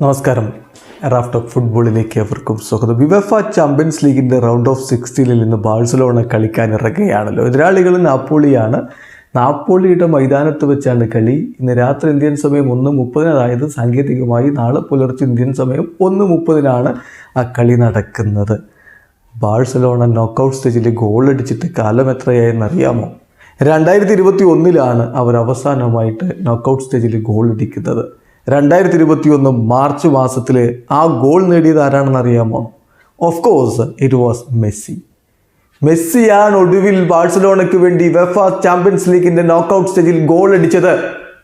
നമസ്കാരം. Raft of ഫുട്ബോളിലേക്ക് എവർക്കും സ്വാഗതം. വിവഫ ചാമ്പ്യൻസ് ലീഗിന്റെ റൗണ്ട് ഓഫ് സിക്സ്റ്റീനിൽ ഇന്ന് ബാഴ്സലോണ കളിക്കാൻ ഇറങ്ങുകയാണല്ലോ. എതിരാളികൾ നാപ്പോളിയാണ്. നാപ്പോളിയുടെ മൈതാനത്ത് വെച്ചാണ് കളി. ഇന്ന് രാത്രി ഇന്ത്യൻ സമയം ഒന്ന് മുപ്പതിന് അതായത് സാങ്കേതികമായി നാളെ പുലർച്ചെ ഇന്ത്യൻ സമയം ഒന്ന് മുപ്പതിനാണ് ആ കളി നടക്കുന്നത്. ബാഴ്സലോണ നോക്കൗട്ട് സ്റ്റേജിൽ ഗോൾ അടിച്ചിട്ട് കാലം എത്രയായെന്നറിയാമോ? രണ്ടായിരത്തി ഇരുപത്തി ഒന്നിലാണ് അവർ അവസാനമായിട്ട് നോക്കൗട്ട് സ്റ്റേജിൽ ഗോൾ അടിക്കുന്നത് രണ്ടായിരത്തി ഇരുപത്തി ഒന്ന് മാർച്ച് മാസത്തിൽ ആ ഗോൾ നേടിയത് ആരാണെന്ന് അറിയാമോ? Of course it was Messi. മെസ്സിയാണ് ഒടുവിൽ ബാഴ്സലോണയ്ക്ക് വേണ്ടി വെഫ ചാമ്പ്യൻസ് ലീഗിന്റെ നോക്കൗട്ട് സ്റ്റേജിൽ ഗോൾ അടിച്ചത്.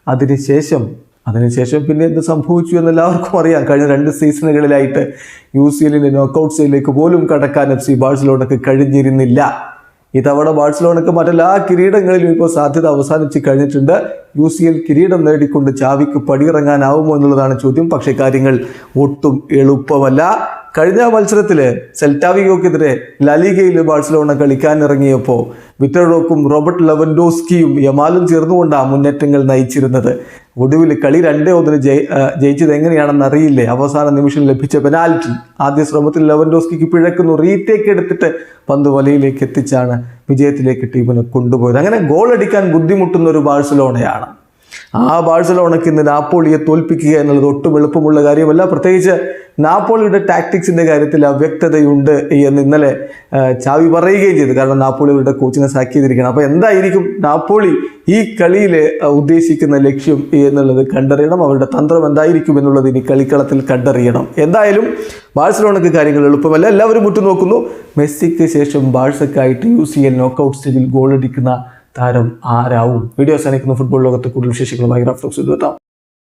അതിനുശേഷം അതിനുശേഷം പിന്നെ എന്ത് സംഭവിച്ചു എന്ന് എല്ലാവർക്കും അറിയാം. കഴിഞ്ഞ രണ്ട് സീസണുകളിലായിട്ട് യു സി എല്ലിന്റെ നോക്കൗട്ട് സ്റ്റേജിലേക്ക് പോലും കടക്കാൻ എഫ് സി ബാഴ്സലോണയ്ക്ക് കഴിഞ്ഞിരുന്നില്ല. ഇത്തവണ ബാഴ്സലോണയ്ക്ക് മറ്റെല്ലാ കിരീടങ്ങളിലും ഇപ്പോൾ സാധ്യത അവസാനിച്ച് കഴിഞ്ഞിട്ടുണ്ട്. യു സി എൽ കിരീടം നേടിക്കൊണ്ട് ചാവിക്ക് പടിയിറങ്ങാനാവുമോ എന്നുള്ളതാണ് ചോദ്യം. പക്ഷേ കാര്യങ്ങൾ ഒട്ടും എളുപ്പമല്ല. കഴിഞ്ഞ മത്സരത്തിൽ സെൽറ്റാവിഗോക്കെതിരെ ലലിഗയിൽ ബാഴ്സലോണ കളിക്കാനിറങ്ങിയപ്പോൾ വിറ്ററോക്കും റോബർട്ട് ലെവൻഡോസ്കിയും യമാലും ചേർന്നുകൊണ്ടാണ് മുന്നേറ്റങ്ങൾ നയിച്ചിരുന്നത്. ഒടുവിൽ കളി രണ്ടേ ഒന്നിന് ജയി ജയിച്ചത് എങ്ങനെയാണെന്ന് അറിയില്ലേ? അവസാന നിമിഷം ലഭിച്ച പെനാൽറ്റി ആദ്യ ശ്രമത്തിൽ ലെവൻഡോസ്കിക്ക് പിഴക്കുന്നു. റീടേക്ക് എടുത്തിട്ട് പന്ത് വലയിലേക്ക് എത്തിച്ചാണ് വിജയത്തിലേക്ക് ടീമിനെ കൊണ്ടുപോയത്. അങ്ങനെ ഗോൾ അടിക്കാൻ ബുദ്ധിമുട്ടുന്ന ഒരു ബാഴ്സലോണയാണ്. ആ ബാഴ്സലോണയ്ക്ക് ഇന്ന് നാപ്പോളിയെ തോൽപ്പിക്കുക എന്നുള്ളത് ഒട്ടും എളുപ്പമുള്ള കാര്യമല്ല. പ്രത്യേകിച്ച് നാപ്പോളിയുടെ ടാക്ടിക്സിന്റെ കാര്യത്തിൽ അവ്യക്തതയുണ്ട് എന്ന് ഇന്നലെ ചാവി പറയുകയും ചെയ്തു. കാരണം നാപ്പോളി അവരുടെ കോച്ചിനെ സാക്കിയതിരിക്കണം അപ്പൊ അപ്പോൾ എന്തായിരിക്കും നാപ്പോളി ഈ കളിയിൽ ഉദ്ദേശിക്കുന്ന ലക്ഷ്യം എന്നുള്ളത് കണ്ടറിയണം. അവരുടെ തന്ത്രം എന്തായിരിക്കും എന്നുള്ളത് ഇനി കളിക്കളത്തിൽ കണ്ടറിയണം. എന്തായാലും ബാഴ്സലോണക്ക് കാര്യങ്ങൾ എളുപ്പമല്ല. എല്ലാവരും ഉറ്റുനോക്കുന്നു. മെസ്സിക്ക് ശേഷം ബാഴ്സക്കായിട്ട് യു സി എൽ നോക്കൗട്ട് സ്റ്റേജിൽ ഗോളടിക്കുന്ന താരം ആരാവും? വീഡിയോ സാധിക്കുന്ന ഫുട്ബോൾ ലോകത്ത് കൂടുതൽ വിശേഷങ്ങളുമായി റഫ്ലോക്സ് എത്താം